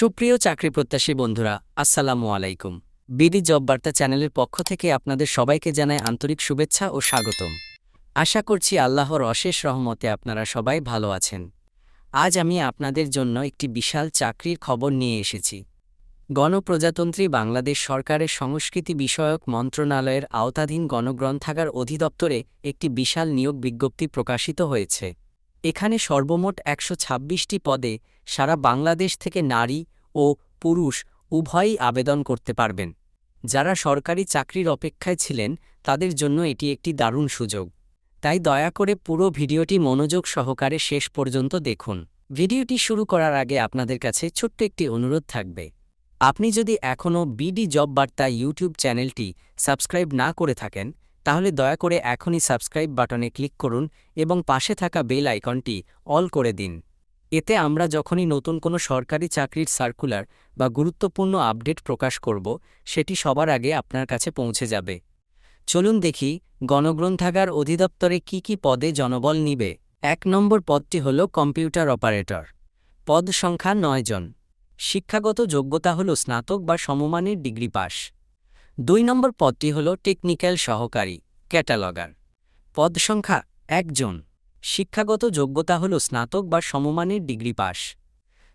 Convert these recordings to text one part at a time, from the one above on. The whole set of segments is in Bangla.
সুপ্রিয় চাকরি প্রত্যাশী বন্ধুরা, আসসালামু আলাইকুম। বিডি জব বার্তা চ্যানেলের পক্ষ থেকে আপনাদের সবাইকে জানায় আন্তরিক শুভেচ্ছা ও স্বাগতম। আশা করছি আল্লাহর অশেষ রহমতে আপনারা সবাই ভালো আছেন। আজ আমি আপনাদের জন্য একটি বিশাল চাকরির খবর নিয়ে এসেছি। গণপ্রজাতন্ত্রী বাংলাদেশ সরকারের সংস্কৃতি বিষয়ক মন্ত্রণালয়ের আওতাধীন গণগ্রন্থাগার অধিদপ্তরে একটি বিশাল নিয়োগ বিজ্ঞপ্তি প্রকাশিত হয়েছে। এখানে সর্বমোট একশো ছাব্বিশটি পদে সারা বাংলাদেশ থেকে নারী ও পুরুষ উভয়ই আবেদন করতে পারবেন। যারা সরকারি চাকরির অপেক্ষায় ছিলেন, তাদের জন্য এটি একটি দারুণ সুযোগ। তাই দয়া করে পুরো ভিডিওটি মনোযোগ সহকারে শেষ পর্যন্ত দেখুন। ভিডিওটি শুরু করার আগে আপনাদের কাছে ছোট্ট একটি অনুরোধ থাকবে। আপনি যদি এখনও বিডি জব বার্তা ইউটিউব চ্যানেলটি সাবস্ক্রাইব না করে থাকেন তাহলে দয়া করে এখনই সাবস্ক্রাইব বাটনে ক্লিক করুন এবং পাশে থাকা বেল আইকনটি অল করে দিন। এতে আমরা যখনই নতুন কোনো সরকারি চাকরির সার্কুলার বা গুরুত্বপূর্ণ আপডেট প্রকাশ করব, সেটি সবার আগে আপনার কাছে পৌঁছে যাবে। চলুন দেখি গণগ্রন্থাগার অধিদপ্তরে কি কি পদে জনবল নিবে। এক নম্বর পদটি হল কম্পিউটার অপারেটর। পদ সংখ্যা নয় জন। শিক্ষাগত যোগ্যতা হল স্নাতক বা সমমানের ডিগ্রি পাস দুই নম্বর পদটি হল টেকনিক্যাল সহকারী, ক্যাটালগার। পদ সংখ্যা একজন শিক্ষাগত যোগ্যতা হল স্নাতক বা সমমানের ডিগ্রি পাস।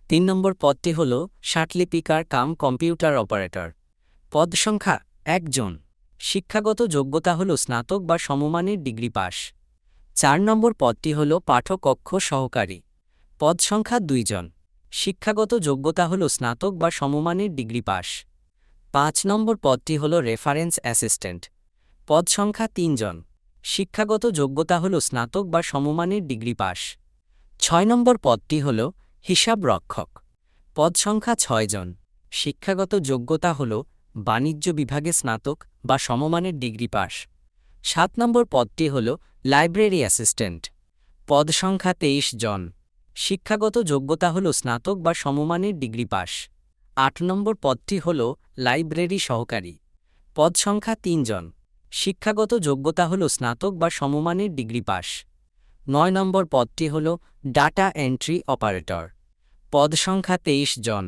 তিন নম্বর পদটি হল ষাটলিপিকার কাম কম্পিউটার অপারেটর। পদ সংখ্যা একজন শিক্ষাগত যোগ্যতা হল স্নাতক বা সমমানের ডিগ্রি পাস। চার নম্বর পদটি হল পাঠকক্ষ সহকারী। পদ সংখ্যা দুইজন শিক্ষাগত যোগ্যতা হল স্নাতক বা সমমানের ডিগ্রি পাস। পাঁচ নম্বর পদটি হল রেফারেন্স অ্যাসিস্ট্যান্ট। পদ সংখ্যা তিনজন শিক্ষাগত যোগ্যতা হল স্নাতক বা সমমানের ডিগ্রি পাস। ছয় নম্বর পদটি হল হিসাব রক্ষক। পদ সংখ্যা ছয়জন শিক্ষাগত যোগ্যতা হল বাণিজ্য বিভাগে স্নাতক বা সমমানের ডিগ্রি পাস। সাত নম্বর পদটি হল লাইব্রেরি অ্যাসিস্ট্যান্ট। পদ সংখ্যা তেইশ জন। শিক্ষাগত যোগ্যতা হল স্নাতক বা সমমানের ডিগ্রি পাস। আট নম্বর পদটি হল লাইব্রেরি সহকারী। পদ সংখ্যা তিনজন শিক্ষাগত যোগ্যতা হল স্নাতক বা সমমানের ডিগ্রি পাস। নয় নম্বর পদটি হল ডাটা এন্ট্রি অপারেটর। পদ সংখ্যা তেইশ জন।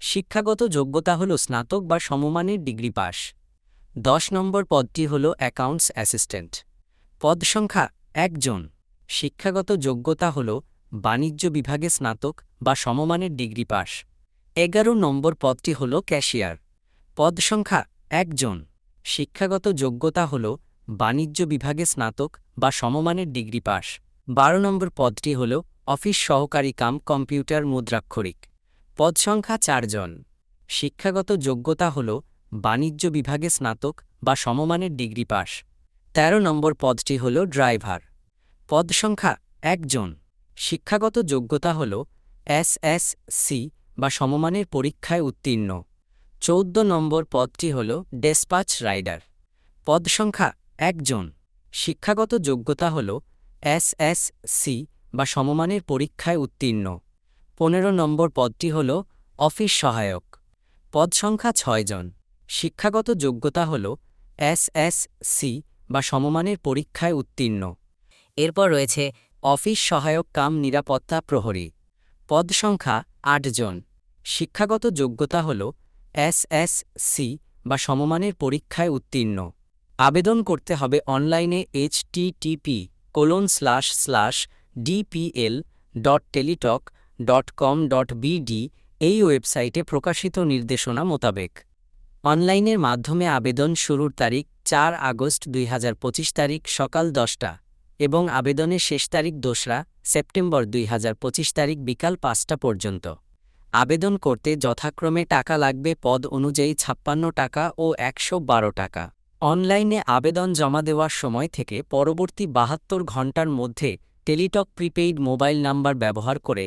শিক্ষাগত যোগ্যতা হল স্নাতক বা সমমানের ডিগ্রি পাস। দশ নম্বর পদটি হল অ্যাকাউন্টস অ্যাসিস্ট্যান্ট। পদ সংখ্যা একজন শিক্ষাগত যোগ্যতা হল বাণিজ্য বিভাগে স্নাতক বা সমমানের ডিগ্রি পাস। এগারো নম্বর পদটি হল ক্যাশিয়ার। পদ সংখ্যা একজন। শিক্ষাগত যোগ্যতা হল বাণিজ্য বিভাগে স্নাতক বা সমমানের ডিগ্রি পাস বারো নম্বর পদটি হল অফিস সহকারী কাম কম্পিউটার মুদ্রাক্ষরিক। পদ সংখ্যা চারজন। শিক্ষাগত যোগ্যতা হল বাণিজ্য বিভাগে স্নাতক বা সমমানের ডিগ্রি পাস ১৩ নম্বর পদটি হল ড্রাইভার। পদ সংখ্যা একজন। শিক্ষাগত যোগ্যতা হল এসএসসি বা সমমানের পরীক্ষায় উত্তীর্ণ। চৌদ্দ নম্বর পদটি হল ডেসপাচ রাইডার। পদ সংখ্যা একজন। শিক্ষাগত যোগ্যতা হল এসএসসি বা সমমানের পরীক্ষায় উত্তীর্ণ। পনেরো নম্বর পদটি হল অফিস সহায়ক। পদ সংখ্যা ছয়জন শিক্ষাগত যোগ্যতা হল এসএসসি বা সমমানের পরীক্ষায় উত্তীর্ণ। এরপর রয়েছে অফিস সহায়ক কাম নিরাপত্তা প্রহরী। পদ সংখ্যা আটজন শিক্ষাগত যোগ্যতা হল এসএসসি বা সমমানের পরীক্ষায় উত্তীর্ণ। আবেদন করতে হবে অনলাইনে HTTP colon slash slash DPL dot Teletalk dot com dot BD এই ওয়েবসাইটে প্রকাশিত নির্দেশনা মোতাবেক। অনলাইনের মাধ্যমে আবেদন শুরুর তারিখ চার আগস্ট দুই হাজার পঁচিশ তারিখ সকাল দশটা। এবং আবেদনের শেষ তারিখ দোসরা, সেপ্টেম্বর দুই হাজার পঁচিশ তারিখ বিকাল পাঁচটা পর্যন্ত। আবেদন করতে যথাক্রমে টাকা লাগবে পদ অনুযায়ী ছাপ্পান্ন টাকা ও একশো বারো টাকা। অনলাইনে আবেদন জমা দেওয়ার সময় থেকে পরবর্তী বাহাত্তর ঘণ্টার মধ্যে টেলিটক প্রিপেইড মোবাইল নাম্বার ব্যবহার করে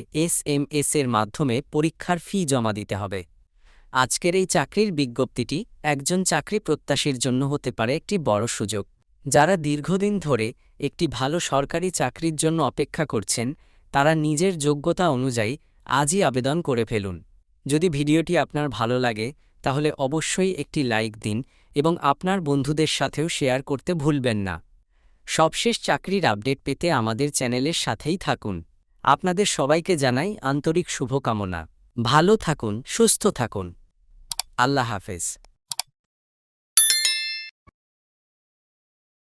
এস এর মাধ্যমে পরীক্ষার ফি জমা দিতে হবে। আজকের এই চাকরির বিজ্ঞপ্তিটি একজন চাকরি প্রত্যাশীর জন্য হতে পারে একটি বড় সুযোগ। যারা দীর্ঘদিন ধরে একটি ভালো সরকারি চাকরির জন্য অপেক্ষা করছেন, তারা নিজের যোগ্যতা অনুযায়ী আজই আবেদন করে ফেলুন। যদি ভিডিওটি আপনার ভালো লাগে, তাহলে অবশ্যই একটি লাইক দিন এবং আপনার বন্ধুদের সাথেও শেয়ার করতে ভুলবেন না। সবশেষ চাকরির আপডেট পেতে আমাদের চ্যানেলের সাথেই থাকুন। আপনাদের সবাইকে জানাই আন্তরিক শুভকামনা। ভালো থাকুন, সুস্থ থাকুন। আল্লাহ হাফেজ।